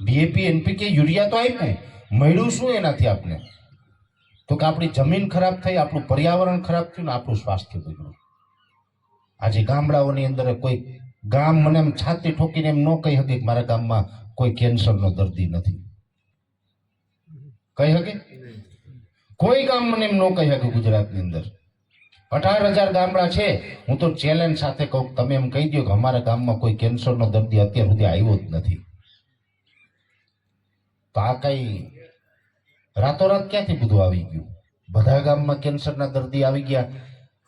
DAP NPK urea તો આપ્યું મળ્યું શું એનાથી આપણે તો કે આપણી જમીન ખરાબ થઈ, આપણું પર્યાવરણ ખરાબ થયું ને આપણું સ્વાસ્થ્ય બગડ્યું. આજે ગામડાઓની અંદર કોઈ ગામ મને એમ છાતી ઠોકીને એમ ન કહી શકે કે મારા ગામમાં કોઈ કેન્સરનો દર્દી નથી. કહી શકે? કોઈ ગામ મને એમ ન કહી શકે ગુજરાતની અંદર. અઢાર હજાર ગામડા છે. હું તો ચેલેન્જ સાથે કહું તમે એમ કહી દો કે અમારા ગામમાં કોઈ કેન્સરનો દર્દી અત્યાર સુધી આવ્યો જ નથી. તો આ કઈ રાતોરાત ક્યાંથી બધું આવી ગયું? બધા ગામમાં કેન્સરના દર્દી આવી ગયા.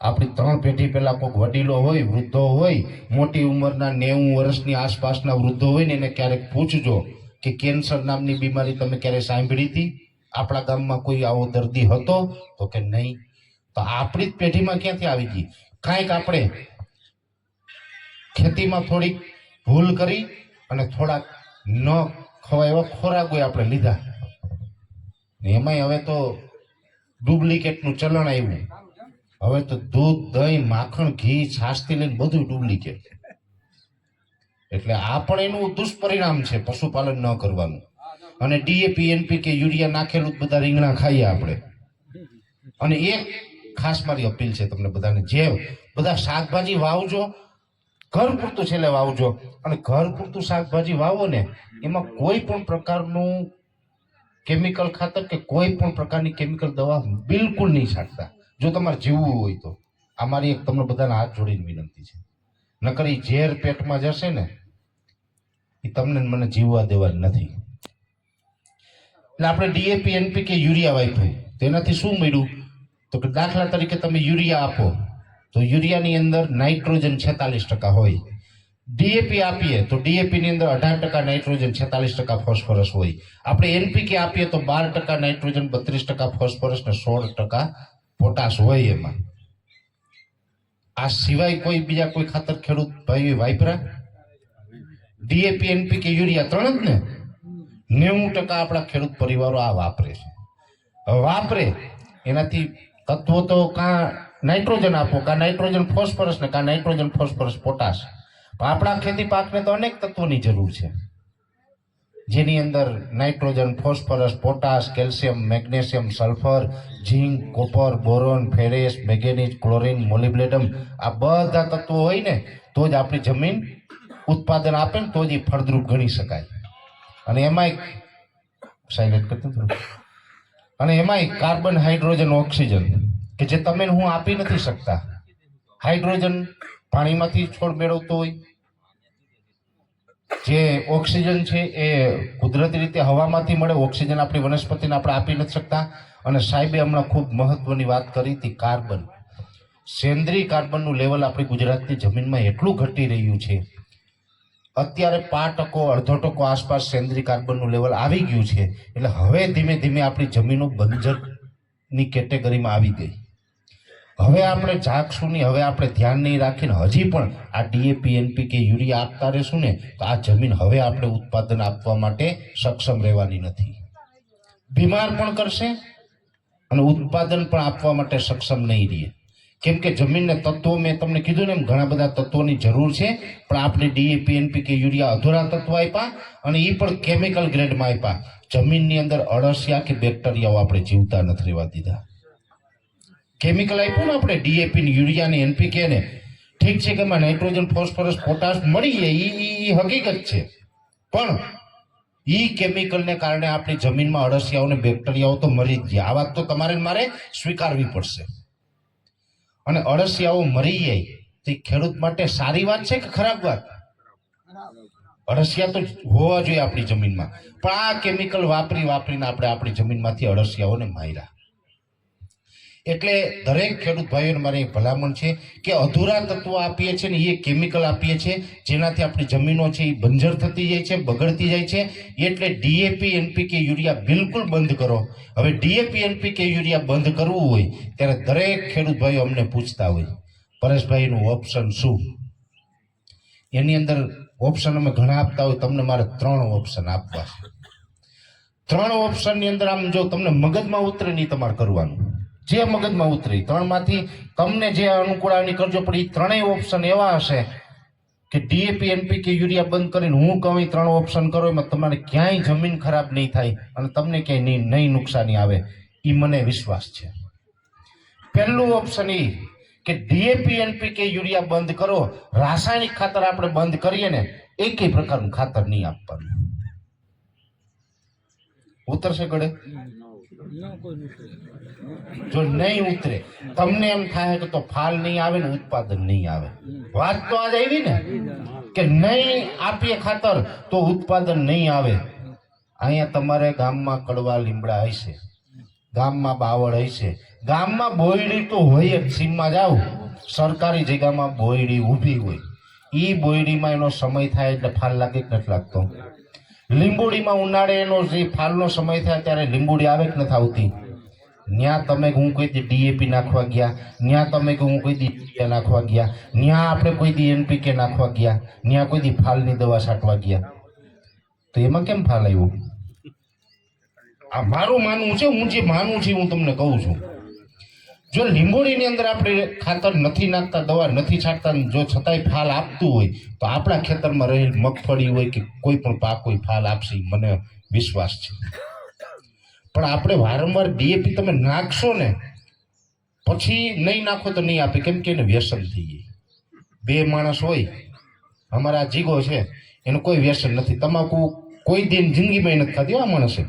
આપણી ત્રણ પેઢી પહેલા કોઈક વડીલો હોય, વૃદ્ધો હોય, મોટી ઉંમરના નેવું વર્ષની આસપાસના વૃદ્ધો હોય ને એને ક્યારેક પૂછજો કે કેન્સર નામની બીમારી તમે ક્યારે સાંભળી હતી? આપણા ગામમાં કોઈ આવો દર્દી હતો? તો કે નહીં. તો આપણી જ પેઢીમાં ક્યાંથી આવી ગઈ? કાંઈક આપણે ખેતીમાં થોડીક ભૂલ કરી અને થોડાક ન ખવાય એવા ખોરાકો આપણે લીધા. એમાંય હવે તો ડુપ્લિકેટનું ચલણ આવ્યું. હવે તો દૂધ, દહીં, માખણ, ઘી, છાશથી લઈને બધું ડુપ્લિકેટ. એટલે આ પણ એનું દુષ્પરિણામ છે પશુપાલન ન કરવાનું. અને ડીએપી એનપીકે યુરિયા નાખેલું બધા રીંગણા ખાઈએ આપણે. અને એક ખાસ મારી અપીલ છે તમને બધાને. જે બધા શાકભાજી વાવજો ઘર પૂરતું છેલ્લે વાવજો. અને ઘર પૂરતું શાકભાજી વાવો ને, એમાં કોઈ પણ પ્રકારનું કેમિકલ ખાતર કે કોઈ પણ પ્રકારની કેમિકલ દવા બિલકુલ નહીં છાંટતા. જો તમારે જીવવું હોય તો. આ મારી એક તમને બધાને હાથ જોડીને વિનંતી છે. નકર એ ઝેર પેટમાં જશે ને એ તમને મને જીવવા દેવા નથી. એટલે આપણે ડીએપી એનપી કે યુરિયા વાપર્યું તેનાથી શું મળ્યું? તો કે દાખલા તરીકે તમે યુરિયા આપો. તો યુરિયાની અંદર નાઇટ્રોજન છેતાલીસ ટકા હોય. ડીએપી આપીએ તો ડીએપીની અંદર અઢાર ટકા નાઇટ્રોજન, છેતાલીસ ટકા ફોસ્ફરસ હોય. આપણે એનપીકે આપીએ તો બાર ટકા નાઇટ્રોજન, બત્રીસ ટકા ફોસ્ફરસ ને સોળ ટકા પોટાશ હોય એમાં. આ સિવાય કોઈ બીજા કોઈ ખાતર ખેડૂત ભાઈ વાપરા? ડીએપી, એનપીકે, યુરિયા ત્રણ જ ને? નેવું ટકા આપણા ખેડૂત પરિવારો આ વાપરે છે. વાપરે. એનાથી તત્વો તો કાં નાઇટ્રોજન આપો, કાં નાઇટ્રોજન ફોસ્ફરસ ને કાં નાઇટ્રોજન ફોસ્ફરસ પોટાશ. પણ આપણા ખેતી પાકને તો અનેક તત્વોની જરૂર છે. જેની અંદર nitrogen, phosphorus, potash, calcium, magnesium, sulphur, zinc, copper, boron, ferrous, manganese, chlorine, molybdenum આ બધા તત્વો હોય ને, તો જ આપણી જમીન ઉત્પાદન આપે ને તો જ એ ફળદ્રુપ ગણી શકાય. અને એમાંય સાયલેન્ટ કરતો અને એમાંય કાર્બન, હાઇડ્રોજન, ઓક્સિજન. કે જે તમે હું આપી નથી શકતા. હાઇડ્રોજન પાણીમાંથી છોડ મેળવતો હોય. જે ઓક્સિજન છે એ કુદરતી રીતે હવામાંથી મળે, ઓક્સિજન આપણી વનસ્પતિને આપણે આપી નથી શકતા. અને સાહેબે હમણાં ખૂબ મહત્વની વાત કરી હતી કાર્બન. સેન્દ્રીય કાર્બનનું લેવલ આપણી ગુજરાતની જમીનમાં એટલું ઘટી રહ્યું છે. અત્યારે પાંચ ટકો, અડધો ટકો આસપાસ સેન્દ્રીય કાર્બનનું લેવલ આવી ગયું છે. એટલે હવે ધીમે ધીમે આપણી જમીનો બંજરની કેટેગરીમાં આવી ગઈ. હવે આપણે જાગશું નહીં હવે આપણે ધ્યાન નહીં રાખીને હજી પણ આ ડીએપી એનપીકે યુરિયા આપતા રહેશું ને, તો આ જમીન હવે આપણે ઉત્પાદન આપવા માટે સક્ષમ રહેવાની નથી. બીમાર પણ કરશે અને ઉત્પાદન પણ આપવા માટે સક્ષમ નહીં રહે. કેમ કે જમીનને તત્વો, મેં તમને કીધું ને એમ, ઘણા બધા તત્વોની જરૂર છે, પણ આપણે ડીએપી એનપીકે યુરિયા અધૂરા તત્વો આપ્યા અને એ પણ કેમિકલ ગ્રેડમાં આપ્યા. જમીનની અંદર અળસિયા કે બેક્ટેરિયાઓ આપણે જીવતા નથી રહેવા દીધા. કેમિકલ આપ્યું ને આપણે ડીએપી ને, યુરિયા ને એનપીકે ને. ઠીક છે કે એમાં નાઇટ્રોજન ફોસ્ફરસ પોટાશ મળી જાય એ હકીકત છે. પણ એ કેમિકલને કારણે આપણી જમીનમાં અળસિયાઓ ને બેક્ટેરિયાઓ તો મરી જ ગયા. આ વાત તો તમારે મારે સ્વીકારવી પડશે. અને અળસિયાઓ મરી જાય, તે ખેડૂત માટે સારી વાત છે કે ખરાબ વાત? અળસિયા તો હોવા જોઈએ આપણી જમીનમાં. પણ આ કેમિકલ વાપરી વાપરીને આપણે આપણી જમીનમાંથી અળસિયાઓને માર્યા. એટલે દરેક ખેડૂત ભાઈઓને મારી ભલામણ છે કે અધૂરા તત્વો આપીએ છીએ ને એ કેમિકલ આપીએ છીએ, જેનાથી આપણી જમીનો છે એ બંજર થતી જાય છે, બગડતી જાય છે. એટલે ડીએપી એનપીકે યુરિયા બિલકુલ બંધ કરો. હવે ડીએપી એનપીકે યુરિયા બંધ કરવું હોય, ત્યારે દરેક ખેડૂત ભાઈઓ અમને પૂછતા હોય, પરેશભાઈનું ઓપ્શન શું? એની અંદર ઓપ્શન અમે ઘણા આપતા હોય, તમને મારે ત્રણ ઓપ્શન આપવા ત્રણ ઓપ્શનની અંદર આમ જો તમને મગજમાં ઉતરે નહીં તમારે કરવાનું. જે મગજમાં ઉતરી. ત્રણમાંથી તમને જે અનુકૂળ આવે કરજો, પણ એ ત્રણેય ઓપ્શન એવા હશે કે ડીએપી એનપી કે યુરિયા બંધ કરીને હું કહું એ ત્રણ ઓપ્શન કરો, એમાં તમારે ક્યાંય જમીન ખરાબ નહીં થાય અને તમને ક્યાંય નહીં નુકસાની આવે. એ મને વિશ્વાસ છે. પહેલું ઓપ્શન એ કે ડીએપી એનપીકે યુરિયા બંધ કરો. રાસાયણિક ખાતર આપણે બંધ કરીએ ને, એકેય પ્રકારનું ખાતર નહીં આપવાનું. ઉતરશે ગળે? જો નહીં ઉતરે, તમને એમ થાય કે તો ફાલ નહીં આવે ને ઉત્પાદન નહીં આવે. વાત તો આજ આવી ને, કે નહીં આપીએ ખાતર તો ઉત્પાદન નહીં આવે. અહીંયા તમારે ગામમાં કડવા લીમડા હશે, ગામમાં બાવળ હશે. ગામમાં બોયડી તો હોય જ, સીમમાં જાઓ. સરકારી જગ્યામાં બોયડી ઊભી હોય. એ બોયડીમાં એનો સમય થાય એટલે ફાલ લાગે કે નથી લાગતો. લીંબોડીમાં ઉનાળે એનો જે ફાલનો સમય થાય ત્યારે લીંબોડી આવે કે નથી આવતી ન્યા તમે હું કોઈ દી ડીએપી નાખવા ગયા? ન્યા તમે કે હું કોઈ દી નાખવા ગયા? ન્યા આપણે કોઈ દી એનપીકે નાખવા ગયા? ન્યા કોઈ દી ફાલની દવા છાંટવા ગયા? તો એમાં કેમ ફાલ આવ્યો? આ મારું માનવું છે, હું જે માનું છું હું તમને કહું છું. જો લીંબોડીની અંદર આપણે ખાતર નથી નાખતા, દવા નથી છાંટતા જો છતાંય ફાલ આપતું હોય, તો આપણા ખેતરમાં રહેલ મગફળી હોય કે કોઈ પણ પાક હોય, ફાલ આપશે મને વિશ્વાસ છે. પણ આપણે વારંવાર ડીએપી તમે નાખશો ને, પછી નહીં નાખો તો નહીં આપે. કેમ કે એને વ્યસન થઈ જાય. બે માણસ હોય, અમારા જીગો છે, એનું કોઈ વ્યસન નથી. તમાકુ કોઈ દિન જિંદગીમાં નથી હો આ માણસે.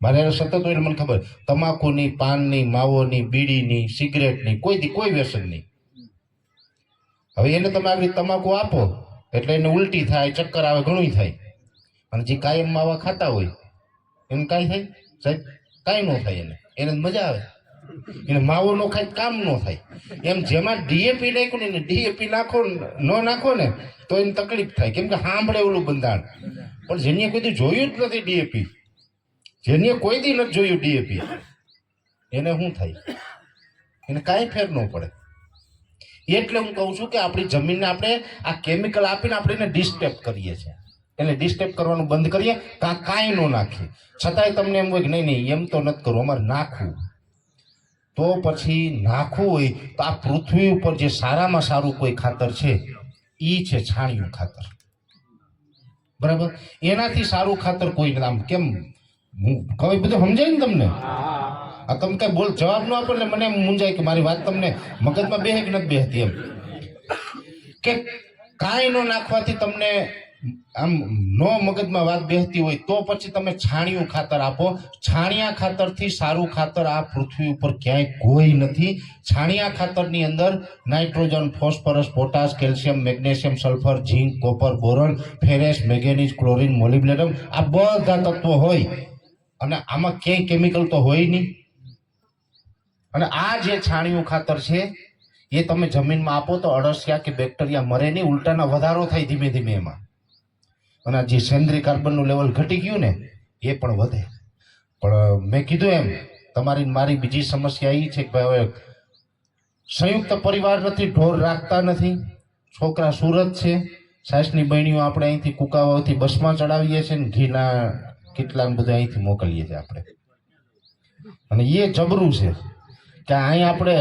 મારે એને સતત હોય મને ખબર. તમાકુની, પાનની, માવોની, બીડીની, સિગરેટની, કોઈથી, કોઈ વ્યસન નહીં હવે એને તમે આવી તમાકુ આપો, એટલે એને ઉલટી થાય, ચક્કર આવે ઘણું થાય. અને જે કાયમ માવા ખાતા હોય, એને કાંઈ થાય? સાહેબ, કાંઈ ન થાય એને. એને મજા આવે. એને માવો નો ખાય કામ ન થાય. એમ જેમાં ડીએપી નાખ્યું ને ડીએપી નાખો, ન નાખો ને, તો એને તકલીફ થાય. કેમ કે સાંભળે ઓલું બંધાણ પણ જેને કોઈ જોયું જ નથી ડીએપી. જેને કોઈ દી નથી જોયું ડીએપી એને શું થાય? એને કાંઈ ફેર ન પડે. એટલે હું કહું છું કે આપણી જમીનને આપણે આ કેમિકલ આપીને આપણે એને ડિસ્ટર્બ કરીએ છીએ. એને ડિસ્ટર્બ કરવાનું બંધ કરીએ, કાં કાંઈ ન નાખીએ. છતાંય તમને એમ હોય કે નહીં નહીં, એમ તો નથી કરવું, અમારે નાખવું. તો પછી નાખવું હોય તો આ પૃથ્વી ઉપર જે સારામાં સારું કોઈ ખાતર છે એ છે છાણિયું ખાતર. બરાબર? એનાથી સારું ખાતર કોઈ આમ કેમ કહું બધું સમજાય ને તમને? આ તમે કઈ બોલ જવાબ ન આપો એટલે મને મૂંઝાય કે મારી વાત તમને મગજમાં બેહે કે નથી બેહતી એમ. કે કાંઈ ન નાખવાથી તમને આમ નો મગજમાં વાત બેહતી હોય તો પછી તમે છાણિયું ખાતર આપો. છાણિયા ખાતરથી સારું ખાતર આ પૃથ્વી ઉપર ક્યાંય કોઈ નથી. છાણિયા ખાતરની અંદર nitrogen phosphorus potash calcium magnesium sulphur zinc copper boron ferrous manganese chlorine molybdenum આ બધા તત્વો હોય. અને આમાં ક્યાંય કેમિકલ તો હોય નહીં. અને આ જે છાણિયું ખાતર છે, એ તમે જમીનમાં આપો તો અળસિયા કે બેક્ટેરિયા મરે નહીં, ઉલટાના વધારો થાય ધીમે ધીમે એમાં. અને જે સેન્દ્રિય કાર્બનનું લેવલ ઘટી ગયું ને, એ પણ વધે. પણ મેં કીધું એમ, તમારી મારી બીજી સમસ્યા એ છે કે ભાઈ હવે સંયુક્ત પરિવાર નથી, ઢોર રાખતા નથી. છોકરા સુરત છે, સાસની બહેણીઓ આપણે અહીંથી કુકાવાથી બસમાં ચડાવીએ છીએ ને, ઘીના કેટલા ને બધા અહીંથી મોકલીએ છીએ આપણે. અને એ જબરું છે કે અહીં આપણે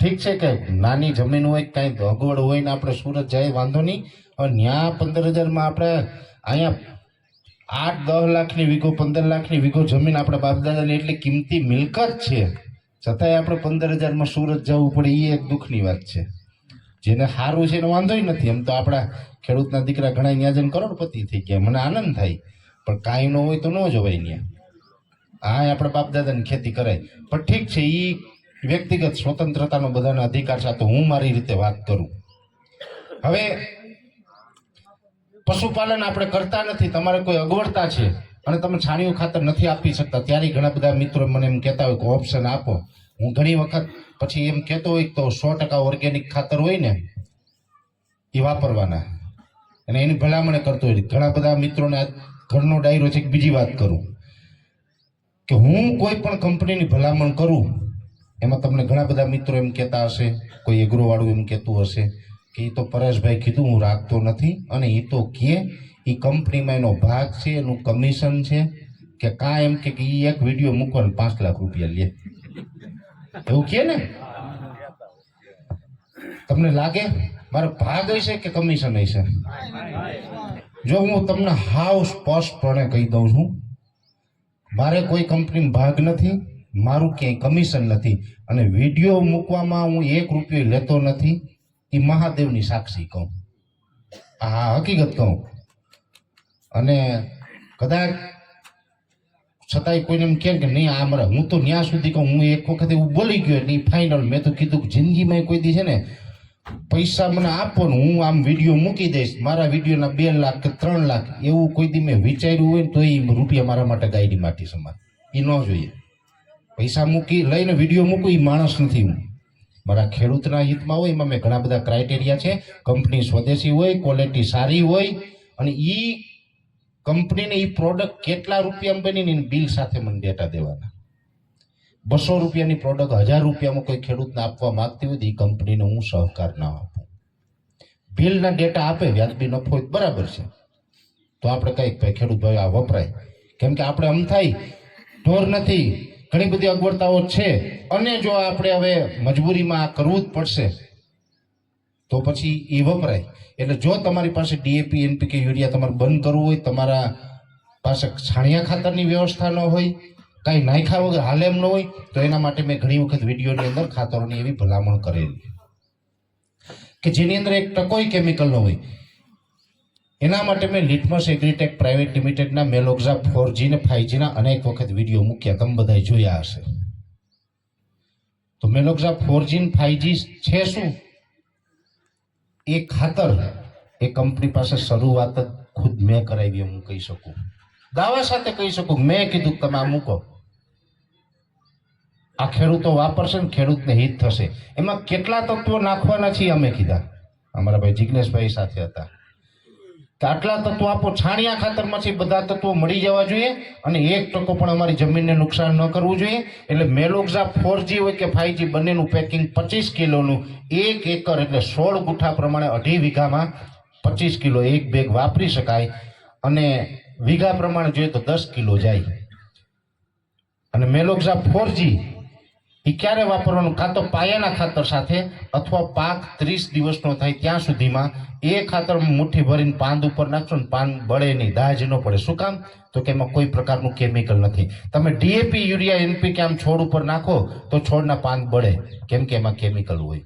ઠીક છે કે નાની જમીન હોય કાંઈ અગવડ હોય ને આપણે સુરત જાય, વાંધો નહીં. હવે ત્યાં પંદર હજારમાં આપણે અહીંયા આઠ, દસ લાખની વીઘો, પંદર લાખની વીઘો જમીન આપણા બાપદાદાની એટલી કિંમતી મિલકત છે. છતાંય આપણે પંદર હજારમાં સુરત જવું પડે એ એક દુઃખની વાત છે. જેને સારું છે એને વાંધોય નથી. એમ તો આપણા ખેડૂતના દીકરા ઘણા અહીંયા જઈને કરોડપતિ થઈ ગયા. મને આનંદ થાય. પણ કાંઈ ન હોય તો ન જવાય ત્યાં હા આપણે બાપ દાદાની ખેતી કરાય. પણ ઠીક છે એ વ્યક્તિગત સ્વતંત્રતાનો બધાનો અધિકાર સાથે હું મારી રીતે વાત કરું. હવે પશુપાલન આપણે કરતા નથી, તમારે કોઈ અગવડતા છે? અને તમે છાણિયું ખાતર નથી આપી શકતા ત્યારે ઘણા બધા મિત્રો મને એમ કહેતા હોય કે ઓપ્શન આપો. હું ઘણી વખત પછી એમ કહેતો હોય તો સો ટકા ઓર્ગેનિક ખાતર હોય ને એ વાપરવાના. અને એની ભલામણ કરતો હોય. ઘણા બધા મિત્રોને ઘરનો ડાયરો છે બીજી વાત કરું. કે હું કોઈ પણ કંપનીની ભલામણ કરું, એમાં તમને ઘણા બધા મિત્રો એમ કહેતા હશે, કોઈ એગ્રોવાળું એમ કહેતું હશે, કે એ તો પરેશભાઈ કીધું, હું રાખતો નથી, અને એ તો કહે એ કંપનીમાં એનો ભાગ છે, એનું કમિશન છે, કે કાં એમ કે એ એક વીડિયો મૂકો ને પાંચ લાખ રૂપિયા લે. એવું કહે ને? તમને લાગે? મારો ભાગ હશે કે કમિશન હશે? જો હું તમને હાવ સ્પષ્ટપણે કહી દઉં છું, મારે કોઈ કંપનીમાં ભાગ નથી, મારું ક્યાંય કમિશન નથી અને વીડિયો મૂકવામાં હું એક રૂપિયો લેતો નથી, એ મહાદેવની સાક્ષી કહું. આ હકીકત કહું. અને કદાચ છતાંય કોઈને એમ કે નહીં, આ મારે, હું તો ત્યાં સુધી કહું, હું એક વખતે હું બોલી ગયો એટલે ફાઇનલ મેં તો કીધું કે જિંદગીમાં કોઈ દી છે ને પૈસા મને આપો ને હું આમ વીડિયો મૂકી દઈશ. મારા વિડીયોના બે લાખ કે ત્રણ લાખ એવું કોઈ દી મેં વિચાર્યું હોય ને તો એ રૂપિયા મારા માટે ગાઈડી માટી સમાન. એ ન જોઈએ. પૈસા મૂકી લઈને વીડિયો મૂકું, એ માણસ નથી હું. મારા ખેડૂતના હિતમાં હોય, એમાં મેં ઘણા બધા ક્રાઇટેરિયા છે. કંપની સ્વદેશી હોય ક્વોલિટી સારી હોય, અને એ કંપનીને એ પ્રોડક્ટ કેટલા રૂપિયામાં બની ને બિલ સાથે મને ડેટા દેવાના. બસો રૂપિયાની પ્રોડક્ટ હજાર રૂપિયામાં કોઈ ખેડૂતને આપવા માગતી હોય તો એ કંપનીને હું સહકાર ના આપું. બિલના ડેટા આપે, વ્યાજબી નફો હોય બરાબર છે. તો આપણે કંઈક ભાઈ ખેડૂત ભાઈ આ વપરાય. કેમ કે આપણે આમ થાય, ઢોર નથી, ઘણી બધી અગવડતાઓ છે. અને જો આપણે હવે મજબૂરીમાં આ કરવું જ પડશે, તો પછી એ વપરાય. એટલે જો તમારી પાસે ડીએપી એનપીકે યુરિયા તમારે બંધ કરવું હોય, તમારા પાસે છાણિયા ખાતરની વ્યવસ્થા ન હોય કાંઈ નાખ્યા વગર હાલ એમ ન હોય, તો એના માટે મેં ઘણી વખત વિડીયોની અંદર ખાતરોની એવી ભલામણ કરેલી. કે જેની અંદર એક ટકોય કેમિકલ ન હોય. એના માટે મેં લિટમસ એગ્રીટેક પ્રાઇવેટ લિમિટેડના મેલોક્ઝા ફોર જી ને ફાઈવ જીના અનેક વખત વીડિયો મૂક્યા. તમે બધાએ જોયા હશે. તો મેલોક્ઝા ફોર જી ને ફાઈવ જી છે શું? એ ખાતર એ કંપની પાસે શરૂઆત જ ખુદ મેં કરાવી હું કહી શકું. દાવા સાથે કહી શકું મેં કીધું તમે આ મૂકો. આ ખેડૂતો વાપરશે ને ખેડૂતને હિત થશે. એમાં કેટલા તત્વો નાખવાના છીએ અમે કીધા? અમારા ભાઈ જિગ્નેશભાઈ સાથે હતા. કે આટલા તત્વો આપો, છાણિયા ખાતરમાંથી બધા તત્વો મળી જવા જોઈએ અને એક ટકો પણ અમારી જમીનને નુકસાન ન કરવું જોઈએ. એટલે મેલોક્ઝા ફોર જી હોય કે ફાઈવ જી બંનેનું પેકિંગ પચીસ કિલોનું, એક એકર એટલે સોળ ગુઠા પ્રમાણે અઢી વીઘામાં પચીસ કિલો એક બેગ વાપરી શકાય અને વીઘા પ્રમાણે જોઈએ તો દસ કિલો જાય. અને મેલોક્ઝા ફોર જી એ ક્યારે વાપરવાનું? કાં તો પાયાના ખાતર સાથે અથવા પાક ત્રીસ દિવસનો થાય ત્યાં સુધીમાં એ ખાતર મુઠ્ઠી ભરીને પાંદ ઉપર નાખશો ને પાન બળે નહીં, દાજ ન પડે. શું કામ? તો કે એમાં કોઈ પ્રકારનું કેમિકલ નથી. તમે ડીએપી યુરિયા એનપી કે આમ છોડ ઉપર નાખો તો છોડના પાન બળે, કેમ કે એમાં કેમિકલ હોય.